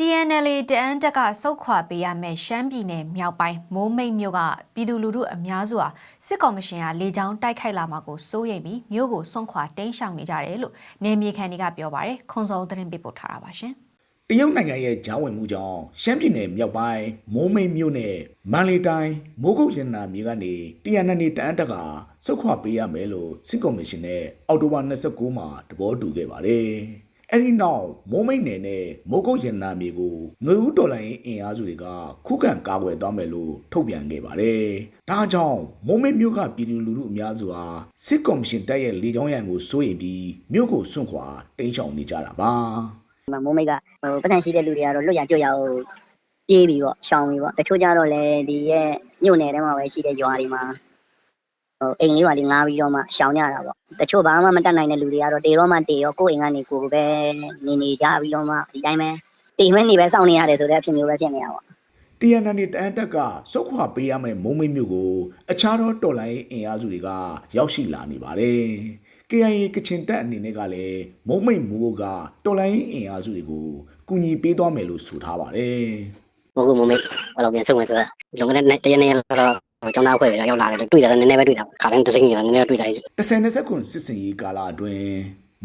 TNL တအန်းတက်ကစုတ်ခွာပေးရမယ့်ရှမ်းပြည်နယ်မြောက်ပိုင်းမိုးမိတ်မြို့ကပြည်သူလူထုအများစုဟာစစ်ကော်မရှင်ကလေကြောင်းတိုက်ခိုက်လာမှာကိုစိုးရိမ်ပြီးမြို့ကိုစွန့်ခွာတင်းရှောင်နေကြတယ်လို့နယ်မြေခံတွေကပြောပါတယ်ခွန်စောသတင်းပေးပို့ထားတာပါရှင်တရုတ်နိုင်ငံရဲ့ဂျားဝင်မှုကြောင့်ရှမ်းပြည်နယ်မြောက်ပိုင်းမိုးမိတ်မြို့နယ်မန္တလေးတိုင်းမိုးကုတ်ရတနာမြေကနေတရနနေတအန်းတက်ကစုတ်ခွာပေးရမယ်လို့စစ်ကော်မရှင်နဲ့အောက်တိုဘာ29မှာတဘောတူခဲ့ပါတယ်။ အဲဒီနောက်မိုးမိတ်နယ်နဲ့မိုးကုတ်ရတနာမြေကိုငွေဦးဒေါ်လာရင်းအင်အားစုတွေကခုခံကာကွယ်သွားမယ်လို့ထုတ်ပြန်ခဲ့ပါတယ်။ဒါကြောင့်မိုးမိတ်မြို့ကပြည်သူလူထုအများစုဟာစစ်ကော်မရှင်တပ်ရဲ့လေကြောင်းရန်ကိုစိုးရိမ်ပြီးမြို့ကိုစွန့်ခွာတင်းချောင်နေကြတာပါ။ဒီမှာမိုးမိတ်ကဟိုပတ်စံရှိတဲ့လူတွေကတော့လွတ်ရကြွရအောင်ပြေးပြီးပေါ့ရှောင်ပြီးပေါ့တချို့ကြတော့လည်းဒီရဲ့မြို့နယ်ထဲမှာပဲရှိတဲ့ရွာတွေမှာဟို အိမ်လေးပါလေးငားပြီးတော့မှရှောင်ကြတာပေါ့တချို့ဘာမှမတတ်နိုင်တဲ့လူတွေကတော့တေတော့မှတေရောကိုယ့်အိမ်ကနေကိုယ်ပဲနေနေကြပြီးတော့မှဒီတိုင်းပဲတေမနေပဲစောင့်နေရတယ်ဆိုတဲ့အဖြစ်မျိုးပဲဖြစ်နေတာပေါ့တရနန်နေတန်တက်ကစုတ်ခွာပေးရမယ့်မုံမိတ်မျိုးကိုအခြားသောတော်လိုင်းအင်အားစုတွေကရောက်ရှိလာနေပါတယ်။ KIA ကချင်တပ်အနေနဲ့ကလည်းမုံမိတ်မိုးကတော်လိုင်းအင်အားစုတွေကိုကူညီပေးသွားမယ်လို့ဆိုထားပါတယ်ဘိုးကမမေဘယ်လိုပြန်ဆုံးမယ်ဆိုတော့လွန်ခဲ့တဲ့တရက်နေ့ကတော့ ကျောင်းသားအဖွဲ့တွေရောက်လာတယ်တွေ့တာလည်းနည်းနည်းပဲတွေ့တာခါတိုင်းတစ်စိမ့်ကြီးလည်းနည်းနည်းတွေ့တာကြီး။10နှစ်ဆက်ခွန်စစ်စင်ရေးကာလအတွင်း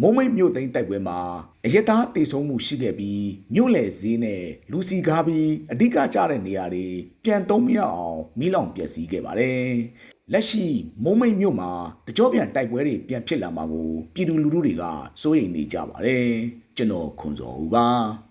မုံမိတ်မြို့သိမ်းတိုက်ပွဲမှာအရက်သားတေဆုံးမှုရှိခဲ့ပြီးမြို့လယ်ဈေးနဲ့လူစီကားပြီးအဓိကကျတဲ့နေရာတွေပြန်သုံးမရအောင်မိလောင်ပျက်စီးခဲ့ပါတယ်။လက်ရှိမုံမိတ်မြို့မှာတကြောပြန်တိုက်ပွဲတွေပြန်ဖြစ်လာမှာကိုပြည်သူလူထုတွေကစိုးရိမ်နေကြပါတယ်။ကျွန်တော်ခွန်စော်ဦးပါ။